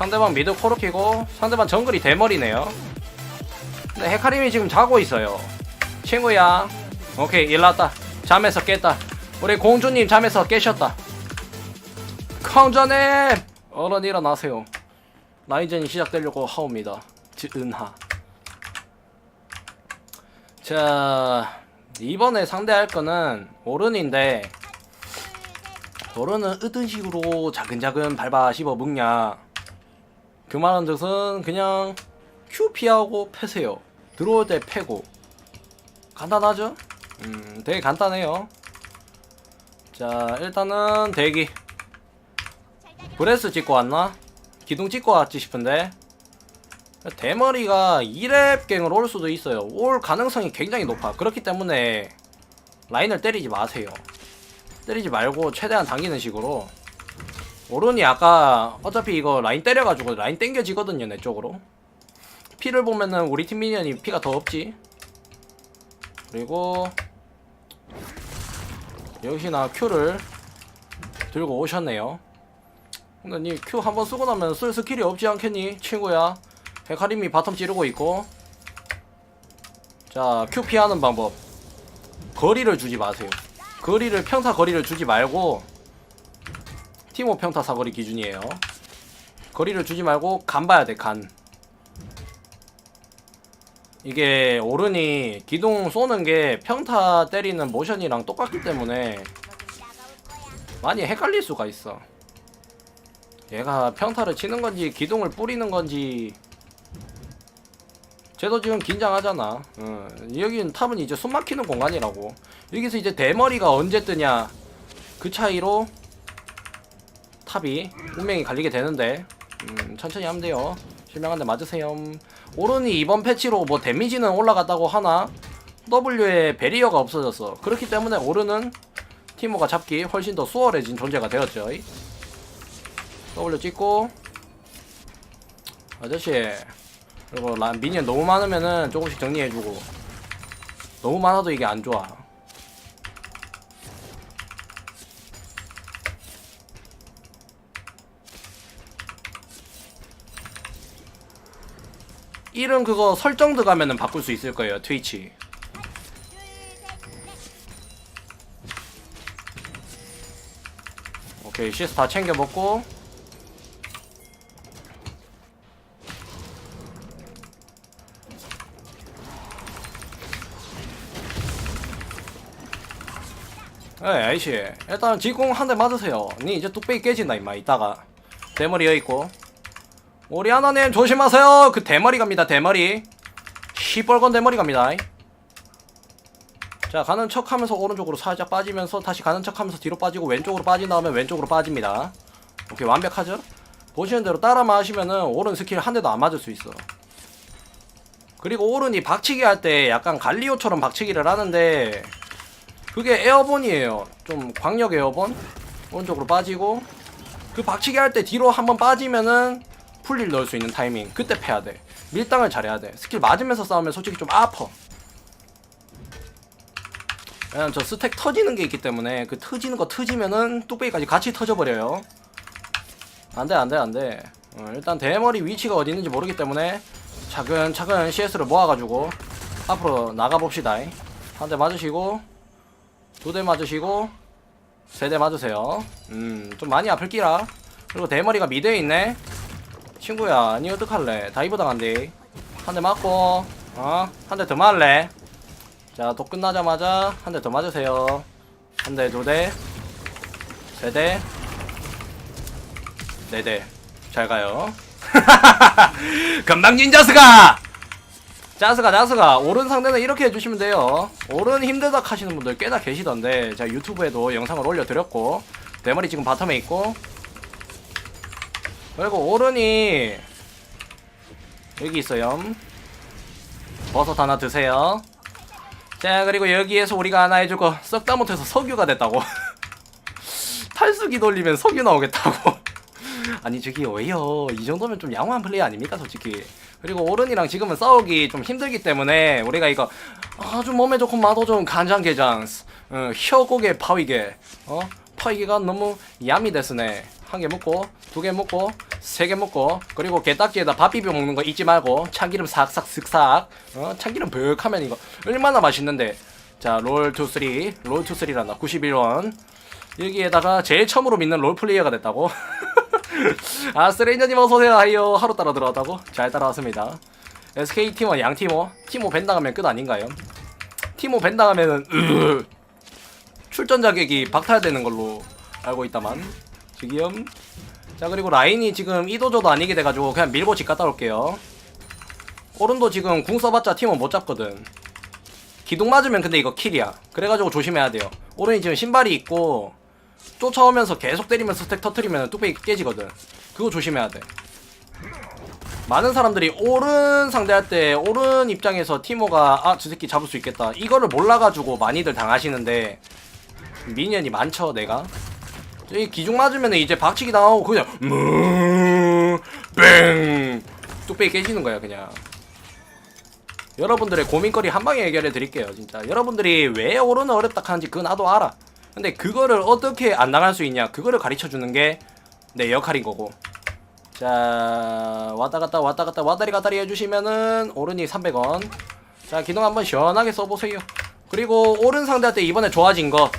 상대방 미드 코르키고 상대방 정글이 대머리네요. 근데 헤카림이 지금 자고 있어요. 친구야. 오케이 일났다. 잠에서 깼다. 우리 공주님 잠에서 깨셨다. 강자님 얼른 일어나세요. 라인전이 시작되려고 하옵니다. 은하. 자 이번에 상대할 거는 오른인데 오른은 어떤 식으로 자근자근 밟아 씹어 먹냐 그 말은 즉슨 그냥 Q 피하고 패세요. 들어올 때 패고. 간단하죠? 음 되게 간단해요. 자 일단은 대기. 브레스 찍고 왔나? 기둥 찍고 왔지 싶은데. 대머리가 2렙 갱으로 올 수도 있어요. 올 가능성이 굉장히 높아. 그렇기 때문에 라인을 때리지 마세요. 때리지 말고 최대한 당기는 식으로 오른이 아까 어차피 이거 라인 때려가지고 라인 땡겨지거든요 내 쪽으로. 피를 보면은 우리 팀 미니언이 피가 더 없지. 그리고 역시나 Q를 들고 오셨네요. 근데 니 Q 한번 쓰고 나면 쓸 스킬이 없지 않겠니 친구야? 헤카림이 바텀 찌르고 있고. 자 Q 피하는 방법. 거리를 주지 마세요. 거리를 평타 거리를 주지 말고 티모 평타 사거리 기준이에요. 거리를 주지 말고 간 봐야 돼간. 이게 오른이 기둥 쏘는 게 평타 때리는 모션이랑 똑같기 때문에 많이 헷갈릴 수가 있어. 얘가 평타를 치는 건지 기둥을 뿌리는 건지. 쟤도 지금 긴장하잖아. 어, 여기는 탑은 이제 숨 막히는 공간이라고. 여기서 이제 대머리가 언제 뜨냐? 그 차이로 탑이 운명이 갈리게 되는데 음, 천천히 하면 돼요. 실명한데 맞으세요. 오른이 이번 패치로 뭐 데미지는 올라갔다고 하나? W에 베리어가 없어졌어. 그렇기 때문에 오른은 티모가 잡기 훨씬 더 수월해진 존재가 되었죠. W 찍고. 아저씨 그리고 라, 미니언 너무 많으면은 조금씩 정리해주고. 너무 많아도 이게 안 좋아 이름 그거 설정 들어가면은 바꿀 수 있을 거예요 트위치. 오케이 CS 다 챙겨 먹고. 에이 아이씨. 일단 지공 한 대 맞으세요. 니 이제 뚝배기 깨진다 임마. 이따가. 대머리 여있고 우리 하나님 조심하세요 그 대머리 갑니다 대머리 시뻘건 대머리 갑니다 자 가는 척 하면서 오른쪽으로 살짝 빠지면서 다시 가는 척 하면서 뒤로 빠지고 왼쪽으로 빠진 다음에 왼쪽으로 빠집니다 오케이 완벽하죠? 보시는 대로 따라만 하시면은 오른 스킬 한 대도 안 맞을 수 있어 그리고 오른이 박치기 할 때 약간 갈리오처럼 박치기를 하는데 그게 에어본이에요. 좀 광역 에어본. 오른쪽으로 빠지고 그 박치기 할 때 뒤로 한번 빠지면은 풀릴 넣을 수 있는 타이밍. 그때 패야 돼. 밀당을 잘해야 돼. 스킬 맞으면서 싸우면 솔직히 좀 아파. 왜냐면 저 스택 터지는 게 있기 때문에 그 터지는 거 터지면은 뚝배기까지 같이 터져버려요. 안돼 안돼 안돼. 어, 일단 대머리 위치가 어디 있는지 모르기 때문에 차근차근 CS를 모아가지고 앞으로 나가봅시다. 한 대 맞으시고 두 대 맞으시고 세 대 맞으세요. 음, 좀 많이 아플 끼라. 그리고 대머리가 미드에 있네. 친구야, 니 어떡할래? 다이브 당한대. 한대 맞고, 어? 한 대 더 맞을래? 자, 또 끝나자마자 한 대 더 맞으세요. 한 대, 두 대, 세 대, 네 대. 잘 가요. 금방진 자스가! 짜스가 짜스가 오른 상대는 이렇게 해주시면 돼요 오른 힘들다 하시는 분들 꽤나 계시던데 제가 유튜브에도 영상을 올려드렸고 대머리 지금 바텀에 있고 그리고 오른이 여기 있어요. 버섯 하나 드세요. 자 그리고 여기에서 우리가 하나 거 썩다 못해서 석유가 됐다고. 탈수기 돌리면 석유 나오겠다고. 아니 저기 왜요? 이 정도면 좀 양호한 플레이 아닙니까 솔직히? 그리고 오른이랑 지금은 싸우기 좀 힘들기 때문에 우리가 이거 아주 몸에 좋고 맛도 좋은 간장게장 어, 혀고개 파위게 어? 파위게가 너무 야미 됐으네. 한 개 먹고 두 개 먹고 세 개 먹고 그리고 게딱지에다 밥 비벼 먹는 거 잊지 말고 참기름 싹싹 슥싹 어 참기름 벽 하면 이거 얼마나 맛있는데. 자롤 투 쓰리. 롤 투 쓰리란다 91원. 여기에다가 제일 처음으로 믿는 롤 플레이어가 됐다고. 아 쓰레인저님 어서오세요. 하이요 하루 따라 들어왔다고? 잘 따라왔습니다. SK 티모 양 티모 티모 벤 당하면 끝 아닌가요? 티모 벤 당하면은 으, 출전 자격이 박탈되는 걸로 알고 있다만. 지금 자 그리고 라인이 지금 이도저도 아니게 돼가지고 그냥 밀고 집 갔다 올게요. 오른도 지금 궁 써봤자 팀원 못 잡거든. 기둥 맞으면 근데 이거 킬이야. 그래가지고 조심해야 돼요. 오른이 지금 신발이 있고 쫓아오면서 계속 때리면서 스택 터트리면 뚝배기 깨지거든. 그거 조심해야 돼. 많은 사람들이 오른 상대할 때 오른 입장에서 티모가 아 저 새끼 잡을 수 있겠다. 이거를 몰라가지고 많이들 당하시는데 미니언이 많죠 내가 이 기중 맞으면 이제 박치기 당하고 그냥 무뱅. 뚝배기 깨지는 거야 그냥. 여러분들의 고민거리 한 방에 해결해 드릴게요 진짜. 여러분들이 왜 오르는 어렵다 하는지 그 나도 알아. 근데 그거를 어떻게 안 당할 수 있냐 그거를 가르쳐 주는 게 내 역할인 거고. 자 왔다 갔다 왔다 갔다 왔다리 갔다리 해주시면은 오른이 300원. 자 기둥 한번 시원하게 써보세요. 그리고 오른 상대한테 이번에 좋아진 거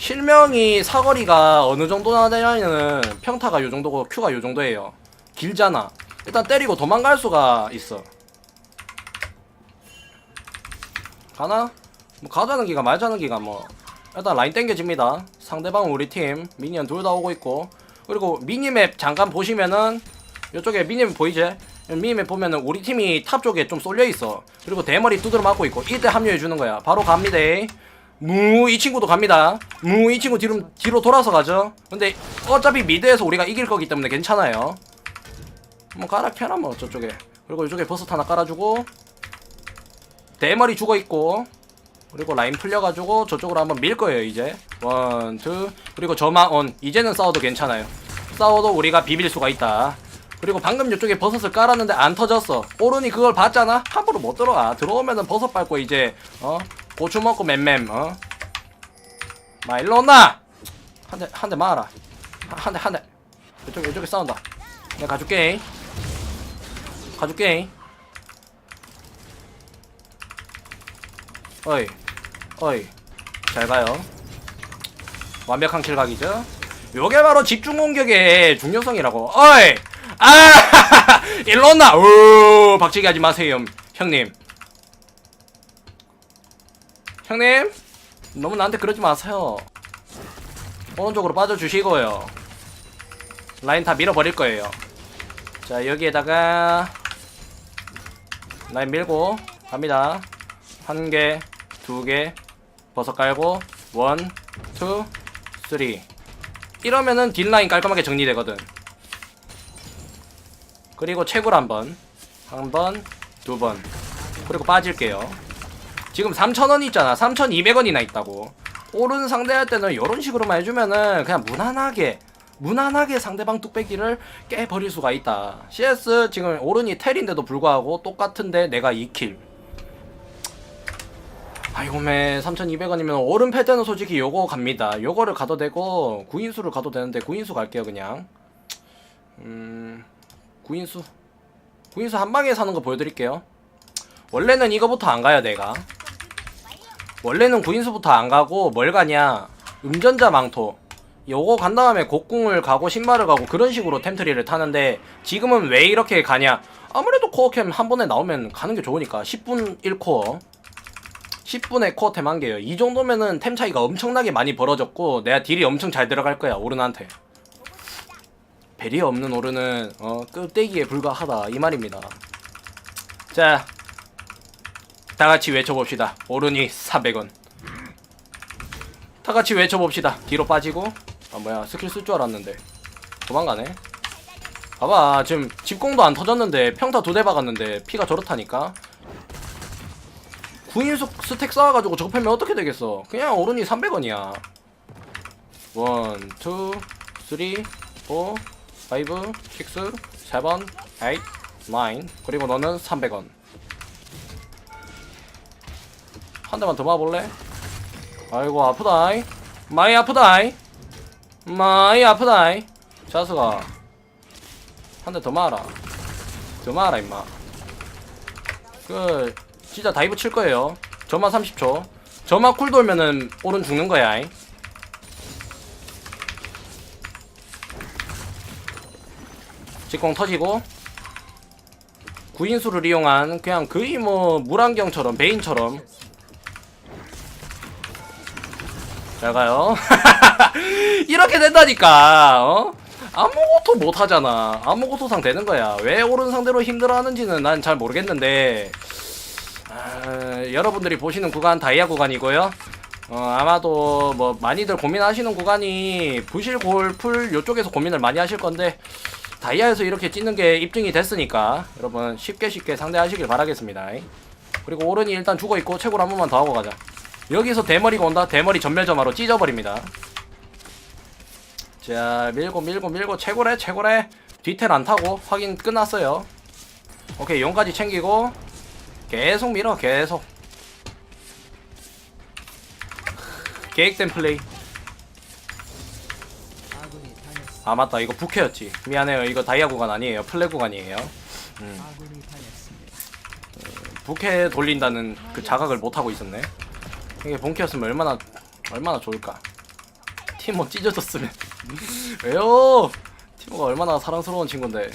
실명이 사거리가 어느 정도 나냐면은 평타가 요 정도고 큐가 요 정도예요. 길잖아. 일단 때리고 도망갈 수가 있어. 가나? 뭐 가자는 기가 말자는 기가 뭐 일단 라인 땡겨집니다. 상대방은 우리 팀 미니언 둘 다 오고 있고 그리고 미니맵 잠깐 보시면은 이쪽에 미니맵 보이지? 미니맵 보면은 우리 팀이 탑 쪽에 좀 쏠려 있어. 그리고 대머리 두드려 맞고 있고 이때 합류해 주는 거야. 바로 갑니다. 무 이 친구도 갑니다. 무 이 친구 뒤로 뒤로 돌아서 가죠. 근데 어차피 미드에서 우리가 이길 거기 때문에 괜찮아요. 뭐 가라 캐라 뭐 저쪽에. 그리고 이쪽에 버섯 하나 깔아주고. 대머리 죽어 있고. 그리고 라인 풀려가지고 저쪽으로 한번 밀 거예요 이제. 원, 투. 그리고 저만 온. 이제는 싸워도 괜찮아요. 싸워도 우리가 비빌 수가 있다. 그리고 방금 이쪽에 버섯을 깔았는데 안 터졌어. 오른이 그걸 봤잖아? 함부로 못 들어가. 들어오면은 버섯 밟고 이제 어 고추 먹고 맴맴 어? 마 일로 온나 한대 한 대 마라. 한 대 한대. 이쪽 이쪽에 싸운다. 내가 가줄게. 가줄게. 어이 어이. 잘 가요. 완벽한 킬각이죠? 요게 바로 집중 공격의 중요성이라고. 어이! 아! 일로 온나 오 박치기 하지 마세요 형님 형님? 너무 나한테 그러지 마세요. 오른쪽으로 빠져주시고요. 라인 다 밀어버릴 거예요. 자 여기에다가 라인 밀고 갑니다. 한 개, 두 개, 버섯 깔고 원, 투, 쓰리. 이러면은 딜라인 깔끔하게 정리되거든. 그리고 채굴 한번 한 번, 두 번. 그리고 빠질게요 지금 3,000원 있잖아. 3,200원이나 있다고. 오른 상대할 때는 이런 식으로만 해주면은 그냥 무난하게 무난하게 상대방 뚝배기를 깨버릴 수가 있다. CS 지금 오른이 텔인데도 불구하고 똑같은데 내가 2킬. 아이고매 3200원이면 오른 패 때는 솔직히 요거 갑니다. 요거를 가도 되고 구인수를 가도 되는데 구인수 갈게요 그냥. 음 구인수. 구인수 한 방에 사는 거 보여드릴게요. 원래는 이거부터 안 가요 내가 원래는 구인수부터 안 가고 뭘 가냐 음전자 망토 요거 간 다음에 곡궁을 가고 신발을 가고 그런 식으로 템트리를 타는데 지금은 왜 이렇게 가냐 아무래도 코어캠 한 번에 나오면 가는 게 좋으니까 10분 1코어 10분에 코어템 한 개요. 이 정도면은 템 차이가 엄청나게 많이 벌어졌고 내가 딜이 엄청 잘 들어갈 거야 오른한테. 배리어 없는 오른은 어 끄떼기에 불과하다 이 말입니다. 자, 다 같이 외쳐봅시다. 오른이 400원. 다 같이 외쳐봅시다. 뒤로 빠지고 아 뭐야 스킬 쓸 줄 알았는데 도망가네. 봐봐 지금 집공도 안 터졌는데 평타 두 대 박았는데 피가 저렇다니까. 구인수 스택 쌓아가지고 저거 팔면 어떻게 되겠어? 그냥 오른이 300원이야. 1, 2, 3, 4, 5, 6, 7, 8, 9 그리고 너는 300원. 한 대만 더 맞아볼래? 아이고 아프다이. 많이 아프다이. 많이 아프다이. 자수가 한 대 더 맞아라 더 맞아라 임마 그 진짜 다이브 칠 거예요 저만 30초 저만 쿨 돌면은 오른 죽는 거야 잉. 직공 터지고 구인수를 이용한 그냥 거의 뭐 물안경처럼 베인처럼 잘 가요? 이렇게 된다니까 어? 아무것도 못하잖아. 아무것도 상 되는 거야. 왜 오른 상대로 힘들어하는지는 난 잘 모르겠는데. 아, 여러분들이 보시는 구간 다이아 구간이고요. 어, 아마도 뭐 많이들 고민하시는 구간이 부실 골풀 요쪽에서 고민을 많이 하실 건데 다이아에서 이렇게 찢는 게 입증이 됐으니까 여러분 쉽게 쉽게 상대하시길 바라겠습니다. 그리고 오른이 일단 죽어 있고 최고로 한 번만 더 하고 가자 여기서 대머리가 온다? 대머리 전멸점화로 찢어버립니다. 자 밀고 밀고 밀고. 최고래 최고래. 뒤텔 안 타고 확인 끝났어요. 오케이 용까지 챙기고. 계속 밀어 계속. 계획된 플레이. 아 맞다. 이거 부캐였지. 미안해요. 이거 다이아 구간 아니에요. 플레 구간이에요. 아군이 당했습니다. 부캐 돌린다는 그 자각을 못하고 있었네 이게 본캐였으면 얼마나 얼마나 좋을까? 티모 찢어졌으면. 왜요? 티모가 얼마나 사랑스러운 친구인데.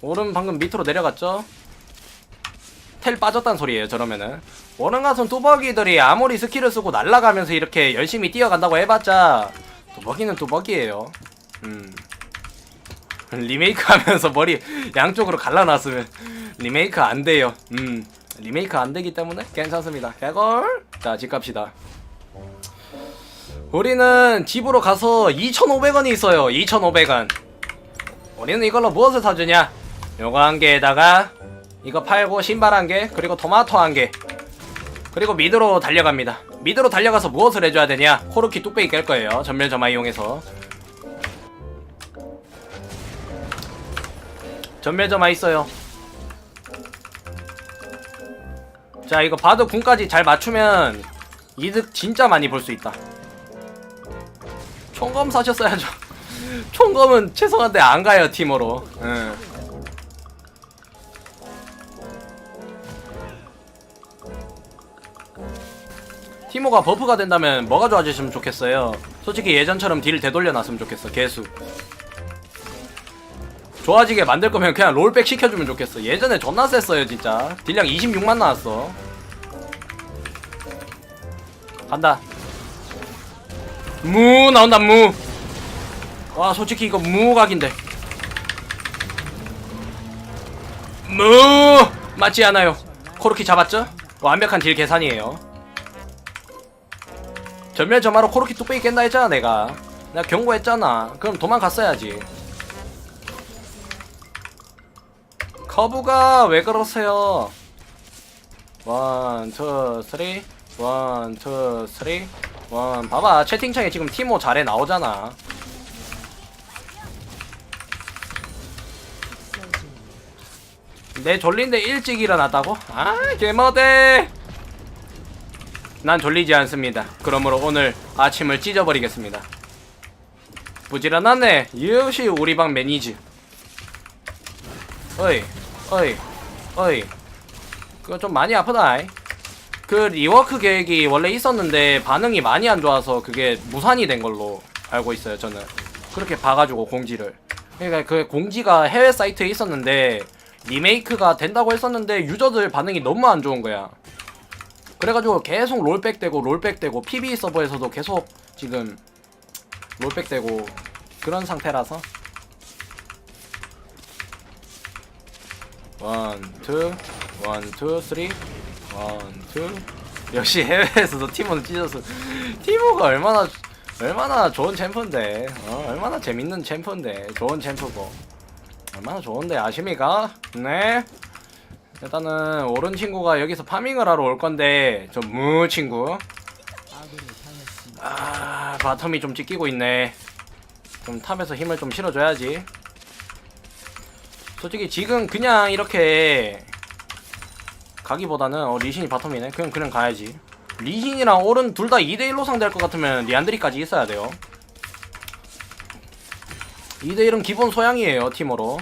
오른 방금 밑으로 내려갔죠? 텔 빠졌단 소리예요 저러면은. 가선 뚜벅이들이 아무리 스킬을 쓰고 날아가면서 이렇게 열심히 뛰어간다고 해봤자 뚜벅이는 뚜벅이에요. 음 리메이크 하면서 머리 양쪽으로 갈라놨으면 리메이크 안 돼요. 음, 리메이크 안 되기 때문에 괜찮습니다. 개걸. 자, 집 갑시다. 우리는 집으로 가서 2,500원이 있어요. 2,500원. 우리는 이걸로 무엇을 사주냐? 요거 한 개에다가 이거 팔고 신발 한 개, 그리고 토마토 한 개. 그리고 미드로 달려갑니다. 미드로 달려가서 무엇을 해줘야 되냐? 코르키 뚝배기 깰 거예요. 전멸 점화 이용해서. 전멸점화 있어요. 자 이거 바드 궁까지 잘 맞추면 이득 진짜 많이 볼 수 있다. 총검 사셨어야죠. 총검은 죄송한데 안 가요 팀으로. 응. 티모가 버프가 된다면 뭐가 좋아지시면 좋겠어요. 솔직히 예전처럼 딜 되돌려 놨으면 좋겠어. 개수. 좋아지게 만들 거면 그냥 롤백 시켜주면 좋겠어. 예전에 존나 셌어요, 진짜. 딜량 26만 나왔어. 간다. 무 나온다, 무. 와, 솔직히 이거 무각인데. 무 맞지 않아요. 코르키 잡았죠? 완벽한 딜 계산이에요. 전멸 점화로 코르키 뚝배기 깬다 했잖아, 내가. 내가 경고했잖아. 그럼 도망갔어야지. 커브가 왜 그러세요? 원, 투, 쓰리, 원, 투, 쓰리, 원. 봐봐, 채팅창에 지금 티모 잘해 나오잖아. 내 졸린데 일찍 일어났다고? 아, 개머대! 난 졸리지 않습니다. 그러므로 오늘 아침을 찢어버리겠습니다. 부지런하네. 역시 우리 방 매니지. 어이, 어이, 어이. 그거 좀 많이 아프다. 이. 그 리워크 계획이 원래 있었는데 반응이 많이 안 좋아서 그게 무산이 된 걸로 알고 있어요. 저는 그렇게 봐가지고 공지를. 그러니까 그 공지가 해외 사이트에 있었는데 리메이크가 된다고 했었는데 유저들 반응이 너무 안 좋은 거야. 그래가지고 계속 롤백 되고 롤백 되고 PB 서버에서도 계속 지금 롤백 되고 그런 상태라서 원, 투, 원, 투, 쓰리, 원, 투. 역시 해외에서도 티모는 찢어서 티모가 얼마나 얼마나 좋은 챔프인데, 어, 얼마나 재밌는 챔프인데, 좋은 챔프고, 얼마나 좋은데 아십니까? 네. 일단은 오른 친구가 여기서 파밍을 하러 올 건데, 저 무 친구. 아 바텀이 좀 찢기고 있네. 좀 탑에서 힘을 좀 실어줘야지. 솔직히 지금 그냥 이렇게 가기보다는 어, 리신이 바텀이네. 그냥 그냥 가야지. 리신이랑 오른 둘 다 2대1로 상대할 것 같으면 리안드리까지 있어야 돼요. 2대1은 기본 소양이에요 팀으로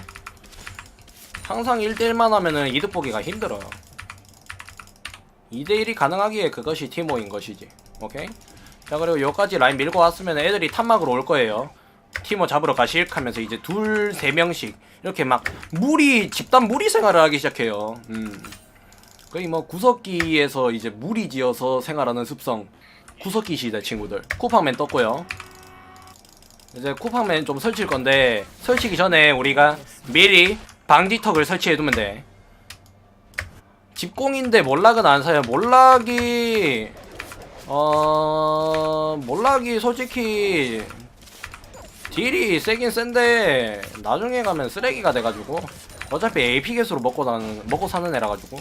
항상 1대1만 하면은 이득 보기가 힘들어요 2대1이 가능하기에 그것이 티모인 것이지 오케이? 자 그리고 여기까지 라인 밀고 왔으면 애들이 탑막으로 올 거예요 티모 잡으러 가실? 하면서 이제 둘, 세 명씩 이렇게 막 무리 집단 무리 생활을 하기 시작해요. 음. 거의 뭐 구석기에서 이제 무리 지어서 생활하는 습성. 구석기 시대 친구들. 쿠팡맨 떴고요. 이제 쿠팡맨 좀 설치할 건데 설치기 전에 우리가 미리 방지턱을 설치해두면 돼. 집공인데 몰락은 안 사요. 몰락이 어 몰락이 솔직히 딜이 세긴 센데 나중에 가면 쓰레기가 돼가지고 어차피 AP 개수로 먹고 사는 먹고 사는 애라 가지고.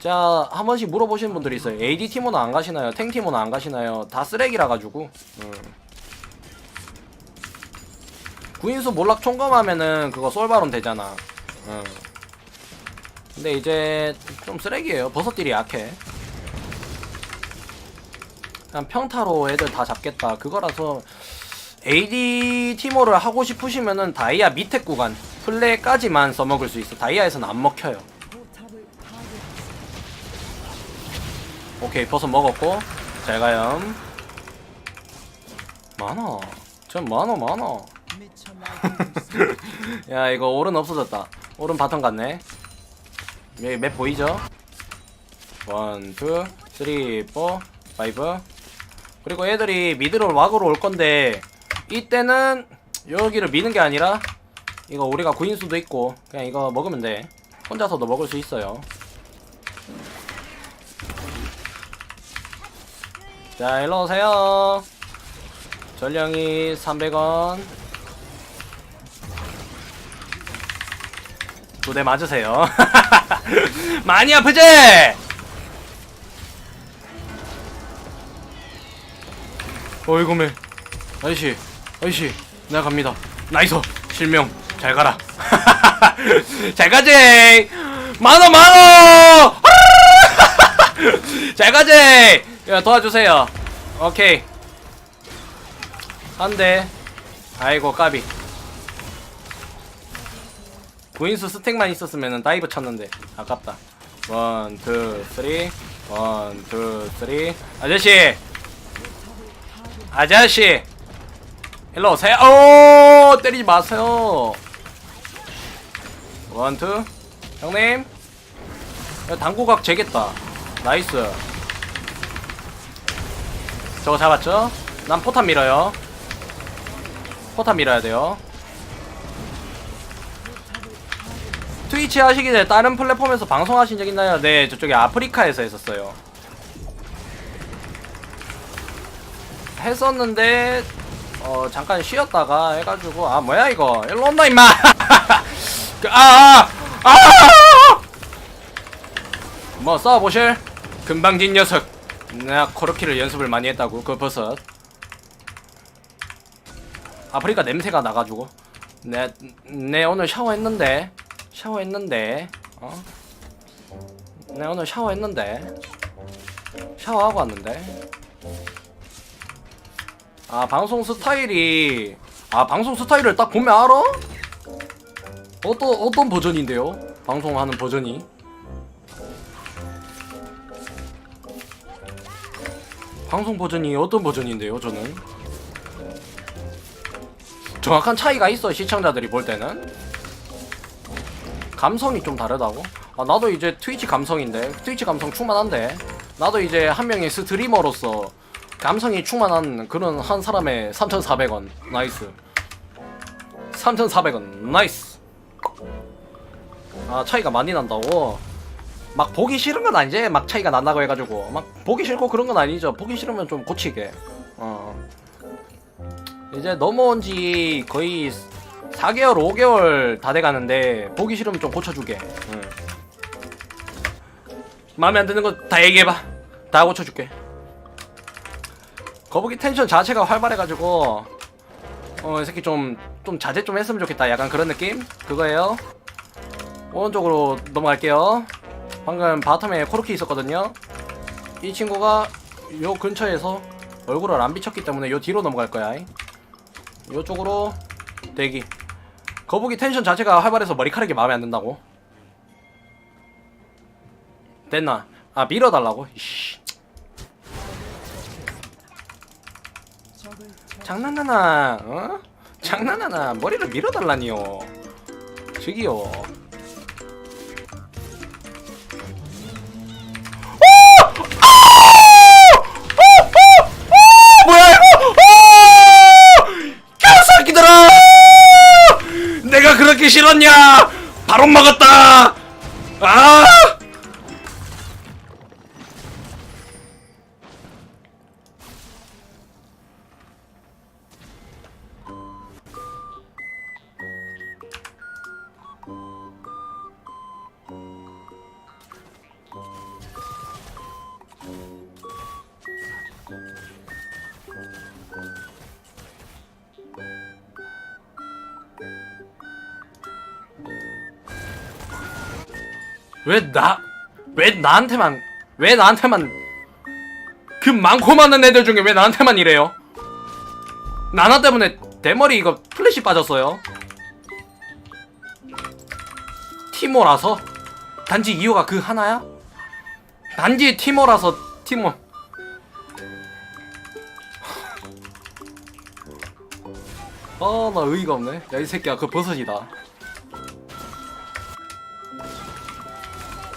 자, 한 번씩 물어보시는 분들이 있어요. AD 티모는 안 가시나요? 탱 티모는 안 가시나요? 다 쓰레기라 가지고. 음. 구인수 몰락 총검하면은 그거 솔바론 되잖아. 음. 근데 이제 좀 쓰레기예요. 버섯들이 약해. 그냥 평타로 애들 다 잡겠다. 그거라서 AD 티모를 하고 싶으시면은 다이아 밑에 구간 플레까지만 써먹을 수 있어. 다이아에서는 안 먹혀요. 오케이 버섯 먹었고 잘 가요 많아 전 많아 많아. 야 이거 오른 없어졌다 오른 바텀 갔네 여기 맵 보이죠? 원, 투, 쓰리, 포, 파이브 그리고 애들이 미드로 왁으로 올 건데 이때는 여기를 미는 게 아니라 이거 우리가 구인수도 있고 그냥 이거 먹으면 돼. 혼자서도 먹을 수 있어요. 자 일로 오세요. 전령이 300원. 두 대 맞으세요. 많이 아프지? 어이구매. 아저씨 아저씨 내가 갑니다. 나이스 실명 잘 가라. 잘 가지 만원 만원! 잘 가지 야 도와주세요. 오케이. 한대. 아이고 까비. 구인수 스택만 있었으면 다이브 쳤는데. 아깝다. 원, 투, 쓰리. 원, 투, 쓰리. 아저씨. 아저씨 일로 오세요 오 때리지 마세요. 원, 투. 형님. 야, 당구각 재겠다. 나이스. 저거 잡았죠? 난 포탄 밀어요. 포탄 밀어야 돼요. 트위치 하시기 전에 다른 플랫폼에서 방송하신 적 있나요? 네, 저쪽에 아프리카에서 했었어요. 했었는데 어 잠깐 쉬었다가 해가지고 아 뭐야 이거 일로 온다 임마 그, 아, 아, 아! 뭐 싸워보실? 금방 진 녀석 내가 코르키를 연습을 많이 했다고 그 버섯 아프리카 냄새가 나가지고 내, 내 오늘 샤워했는데 샤워했는데 어? 내 오늘 샤워했는데 샤워하고 왔는데 아 방송 스타일이 아 방송 스타일을 딱 보면 알아? 어떤 어떤 버전인데요? 방송하는 버전이 방송 버전이 어떤 버전인데요? 저는 정확한 차이가 있어 시청자들이 볼 때는 감성이 좀 다르다고? 아 나도 이제 트위치 감성인데 트위치 감성 충만한데 나도 이제 한 명의 스트리머로서 감성이 충만한 그런 한 사람의 3,400원. 나이스. 3,400원. 나이스. 아 차이가 많이 난다고? 막 보기 싫은 건 아니지? 막 차이가 난다고 해가지고. 막 보기 싫고 그런 건 아니죠. 보기 싫으면 좀 고치게. 어. 이제 넘어온 지 거의 4개월, 5개월 다 돼가는데 보기 싫으면 좀 고쳐주게. 응. 마음에 안 드는 거 다 얘기해봐. 다 고쳐줄게. 거북이 텐션 자체가 활발해가지고 어, 이 새끼 좀, 좀 자제 좀 했으면 좋겠다. 약간 그런 느낌? 그거예요. 오른쪽으로 넘어갈게요. 방금 바텀에 코르키 있었거든요. 이 친구가 요 근처에서 얼굴을 안 비쳤기 때문에 요 뒤로 넘어갈 거야. 요쪽으로 대기 거북이 텐션 자체가 활발해서 머리카락이 마음에 안 든다고 됐나 아 밀어달라고 이씨 적을 처- 장난하나 어? 장난하나 머리를 밀어달라니요. 저기요. 개새끼들아! 내가 그렇게 싫었냐? 바로 먹었다! 아 왜 나, 왜 나한테만, 왜 나한테만, 그 많고 많은 애들 중에 왜 나한테만 이래요? 나나 때문에 대머리 이거 플래시 빠졌어요. 티모라서? 단지 이유가 그 하나야? 단지 티모라서 티모. 아, 나 의의가 없네. 야, 이 새끼야, 그 버섯이다.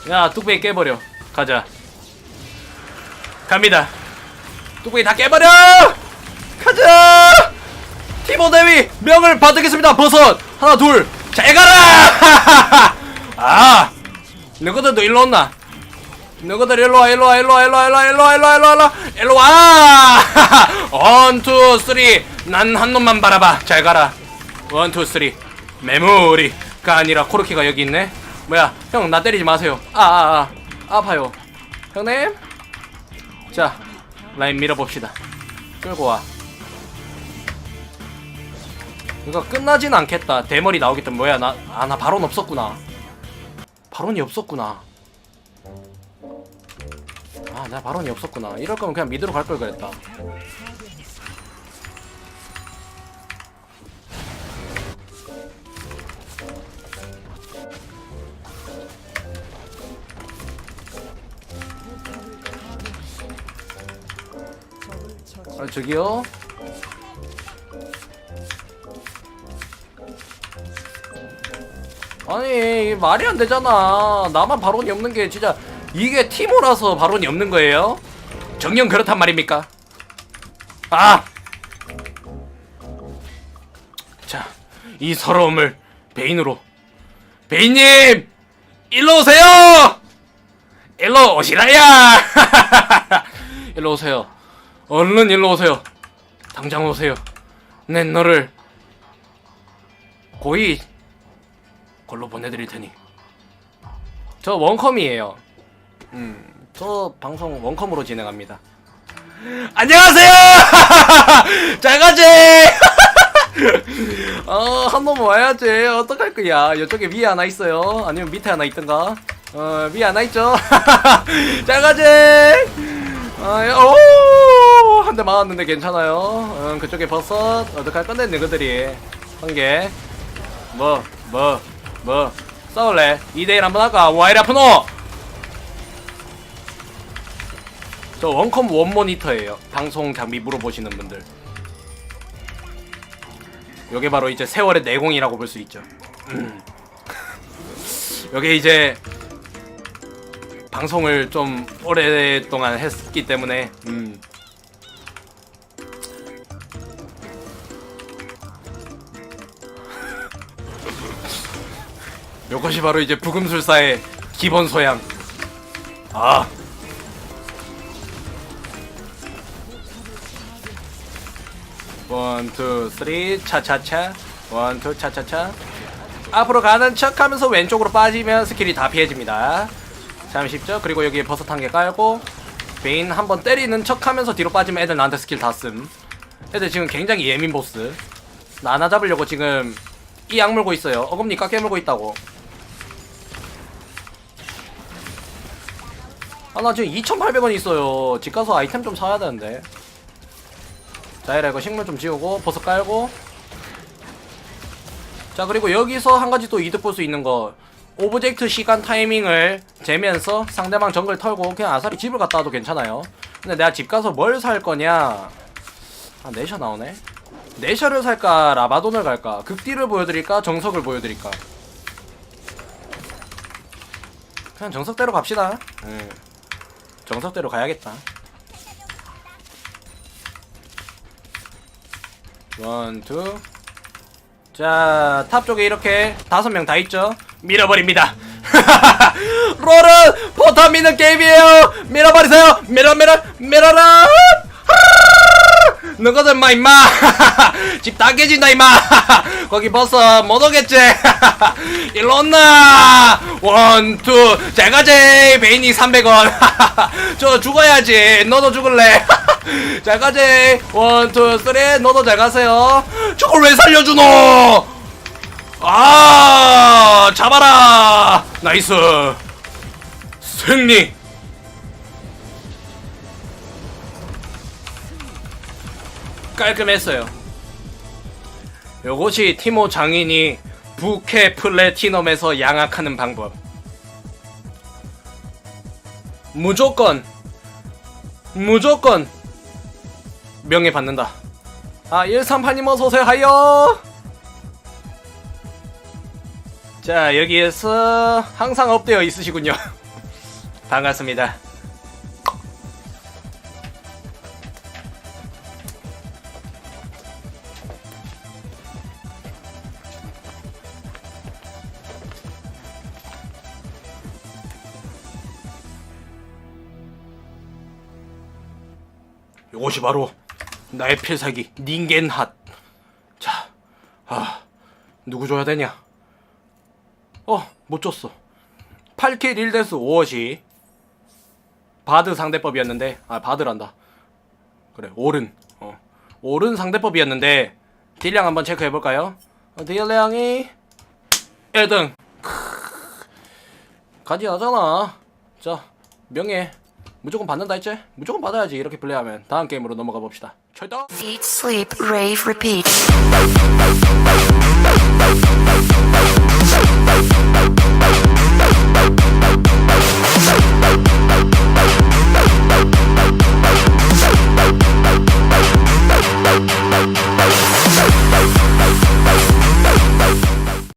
야 뚝배기 깨버려. 가자. 갑니다. 뚝배기 다 깨버려! 가자! 티모 대위 명을 받겠습니다 버섯! 하나 둘잘 가라! 아 너희들도 일로 온나? 너희들 일로 와 일로 와 일로 와 일로 와 일로 와 일로 와 일로 와 일로 와 일로 와! 원투 쓰리. 난 한 놈만 바라봐. 잘 가라. 원투 쓰리. 메모리가 아니라 코르키가 여기 있네 뭐야? 형 나 때리지 마세요. 아아아. 아, 아 파요. 형님? 자 라인 밀어봅시다. 끌고 와. 이거 끝나진 않겠다. 대머리 때문에 뭐야 나아나 바론 없었구나. 바론이 없었구나. 아나 바론이 없었구나. 이럴 거면 그냥 미드로 갈 걸 그랬다 아 저기요 아니 말이 안 되잖아 나만 발언이 없는 게 진짜 이게 티모라서 발언이 없는 거예요? 정녕 그렇단 말입니까? 아! 자, 이 서러움을 베인으로 베인님! 일로 오세요! 일로 오시라야! 일로 오세요 얼른 일로 오세요. 당장 오세요. 내 너를 고이 걸로 보내드릴 테니. 저 원컴이에요. 음, 저 방송 원컴으로 진행합니다. 안녕하세요. 잘 가지. 어, 한 번 와야지. 어떡할 거야. 이쪽에 위에 하나 있어요. 아니면 밑에 하나 있던가. 어, 위에 하나 있죠. 잘 가지. 아, 야, 오! 한 대 맞았는데 괜찮아요. 응, 그쪽에 버섯. 어떡할 건데, 너희들이. 한 개. 뭐, 뭐, 뭐. 싸울래? 2대1 한번 할까? 와이리 아프노! 저 원컴 원 모니터예요. 방송 장비 물어보시는 분들. 요게 바로 이제 세월의 내공이라고 볼 수 있죠. 음. 요게 이제 방송을 좀 오랫동안 했기 때문에 음. 요것이 바로 이제 부금술사의 기본 소양. 아. 원, 투, 쓰리, 차차차. 원, 투, 차차차. 앞으로 가는 척 하면서 왼쪽으로 빠지면 스킬이 다 피해집니다. 참 쉽죠? 그리고 여기에 버섯 한 개 깔고 베인 한 번 때리는 척 하면서 뒤로 빠지면 애들 나한테 스킬 다 씀. 애들 지금 굉장히 예민 보스. 나나 잡으려고 지금 이 악물고 있어요. 어금니까 깨물고 있다고. 아, 나 지금 2,800원 있어요. 집 가서 아이템 좀 사야 되는데. 자, 이래, 이거 식물 좀 지우고, 버섯 깔고. 자 그리고 여기서 한 가지 또 이득 볼 수 있는 거. 오브젝트 시간 타이밍을 재면서 상대방 정글 털고 그냥 아사리 집을 갔다 와도 괜찮아요. 근데 내가 집 가서 뭘 살 거냐? 아 내셔 나오네. 내셔를 살까? 라바돈을 갈까? 극딜을 보여드릴까? 정석을 보여드릴까? 그냥 정석대로 갑시다. 응. 정석대로 가야겠다 원, 투. 자, 탑 쪽에 이렇게 다섯 명 다 있죠? 밀어버립니다. 롤은 포탑 미는 게임이에요! 밀어버리세요! 밀어, 밀어, 밀어라! 너거든, 마, 임마! 집 다 깨진다, 임마! 거기 벌써 못 오겠지? 일로 온나! 원, 투. 잘 가지! 베인이 300원. 저 죽어야지. 너도 죽을래. 잘 가지! 원, 투, 쓰리. 너도 잘 가세요. 저걸 왜 살려주노! 아, 잡아라! 나이스! 승리! 깔끔했어요. 요것이 티모 장인이 부캐 플래티넘에서 양악하는 방법. 무조건, 무조건 명예 받는다. 아, 138님 어서오세요, 하여! 자, 여기에서 항상 업되어 있으시군요. 반갑습니다. 이것이 바로 나의 필살기 닌겐핫. 자, 아 누구 줘야 되냐? 어, 못 줬어. 8킬 1대수 5어시 바드 상대법이었는데 아 바드란다. 그래 오른 어 오른 상대법이었는데 딜량 한번 체크해 볼까요? 어, 딜량이 1등. 가지 하잖아. 자 명예 무조건 받는다 했지? 무조건 받아야지 이렇게 플레이하면. 다음 게임으로 넘어가 봅시다. 철다 Eat, sleep, rave, repeat.